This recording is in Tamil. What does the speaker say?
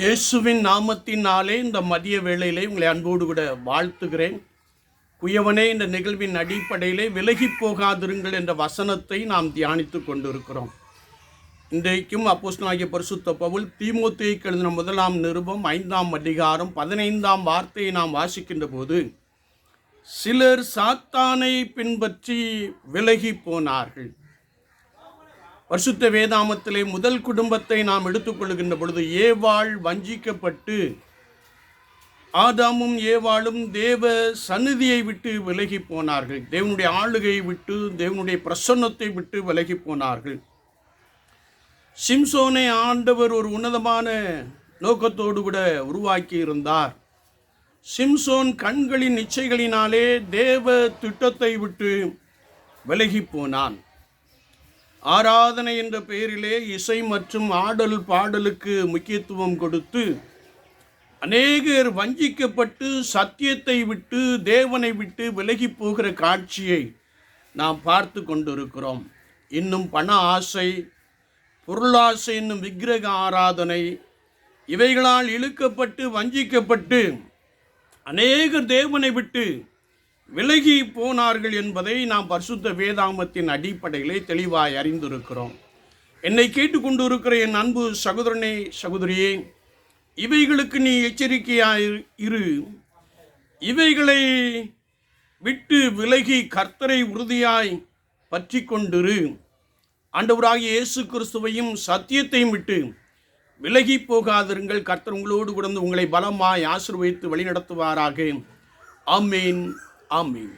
இயேசுவின் நாமத்தினாலே இந்த மதிய வேளையிலே உங்களை அன்போடு கூட வாழ்த்துகிறேன். குயவனே இந்த நிகழ்வின் அடிப்படையிலே விலகி போகாதிருங்கள் என்ற வசனத்தை நாம் தியானித்து கொண்டிருக்கிறோம். இன்றைக்கும் அப்போஸ்தலனாகிய பரிசுத்த பவுல் தீமோத்தேயுக்கு எழுதின முதலாம் நிருபம் ஐந்தாம் அதிகாரம் பதினைந்தாம் வார்த்தையை நாம் வாசிக்கின்ற போது சிலர் சாத்தானை பின்பற்றி விலகி போனார்கள். பரிசுத்த வேதாமத்திலே முதல் குடும்பத்தை நாம் எடுத்துக்கொள்கின்ற பொழுது ஏவாள் வஞ்சிக்கப்பட்டு ஆதாமும் ஏவாளும் தேவ சந்நிதியை விட்டு விலகி போனார்கள். தேவனுடைய ஆளுகையை விட்டு தேவனுடைய பிரசன்னத்தை விட்டு விலகி போனார்கள். சிம்சோனை ஆண்டவர் ஒரு உன்னதமான நோக்கத்தோடு கூட உருவாக்கி இருந்தார். சிம்சோன் கண்களின் இச்சைகளினாலே தேவ திட்டத்தை விட்டு விலகி போனான். ஆராதனை என்ற பெயரிலே இசை மற்றும் ஆடல் பாடலுக்கு முக்கியத்துவம் கொடுத்து அநேகர் வஞ்சிக்கப்பட்டு சத்தியத்தை விட்டு தேவனை விட்டு விலகி போகிற காட்சியை நாம் பார்த்து கொண்டிருக்கிறோம். இன்னும் பண ஆசை பொருளாசை என்னும் விக்கிரக ஆராதனை இவைகளால் இழுக்கப்பட்டு வஞ்சிக்கப்பட்டு அநேகர் தேவனை விட்டு விலகி போனார்கள் என்பதை நாம் பரிசுத்த வேதாமத்தின் அடிப்படையிலே தெளிவாய் அறிந்திருக்கிறோம். என்னை கேட்டுக்கொண்டிருக்கிற என் அன்பு சகோதரனே சகோதரியே இவைகளுக்கு நீ எச்சரிக்கையாய் இரு. இவைகளை விட்டு விலகி கர்த்தரை உறுதியாய் பற்றி கொண்டிரு ஆண்டவராகிய இயேசு கிறிஸ்துவையும் சத்தியத்தையும் விட்டு விலகி போகாதிருங்கள். கர்த்தர் உங்களோடு கூட உங்களை பலமாய் ஆசிர்வதித்து வழிநடத்துவாராக. ஆமேன். ஆமீன்